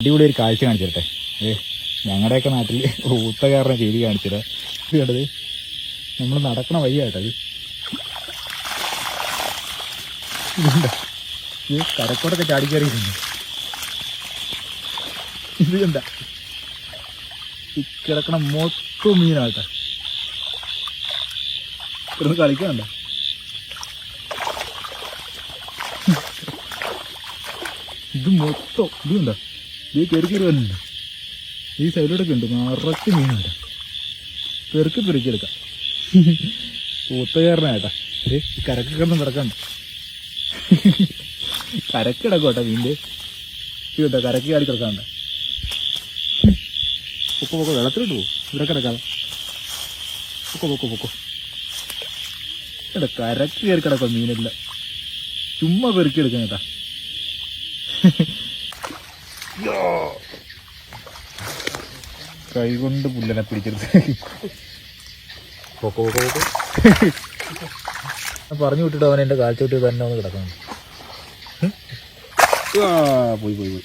അടിപൊളി ഒരു കാഴ്ച കാണിച്ചിരട്ടെ. ഏ ഞങ്ങളുടെയൊക്കെ നാട്ടിൽ ഊത്തകാരനെ ചെയ്തി കാണിച്ചിട്ട് ഇത് കണ്ടത് നമ്മൾ നടക്കണ വഴിയായിട്ടത് ഈ കരക്കോടൊക്കെ ചാടിക്കറിയിട്ടുണ്ട് ഇത് ഈ കിടക്കണ മൊത്തം മീനാട്ടെ ഇവിടുന്ന് കളിക്കണ്ട ഇത് മൊത്തം ഇത് കണ്ട? ഇത് കയറി കയറി വന്നിട്ടുണ്ട് ഈ സൈഡിലൂടെ ഉണ്ട് നിറച്ച് മീനുണ്ട് പെറുക്കി പെറുക്കിയെടുക്കാം. എടുക്കാം ഊത്തുകാരനായിട്ടാ ഈ കരക്ക് കിടന്ന് കിടക്കണ്ട. കരക്ക് കിടക്കോട്ടെ മീന്റെ കേട്ടോ കരക്ക് ചാടി കിടക്കാണ്ട പൊക്കോ പൊക്കോ വെള്ളത്തിലിട്ട് പോകും ഇവിടെ കിടക്കാതെ. പൊക്കോ പൊക്കോ പൊക്കോ. എടാ കരക്ക് കയറി കിടക്കാം മീനെല്ലാം. ചുമ്മാ പെറുക്കിയെടുക്കാം കേട്ടാ. കൈ കൊണ്ട് പുല്ലനെ പിടിച്ചെടുത്ത് പറഞ്ഞു വിട്ടിട്ട് അവൻ എന്റെ കാൽച്ചോട്ട് തന്നെ ഒന്ന് കിടക്കണം പോയി പോയി പോയി.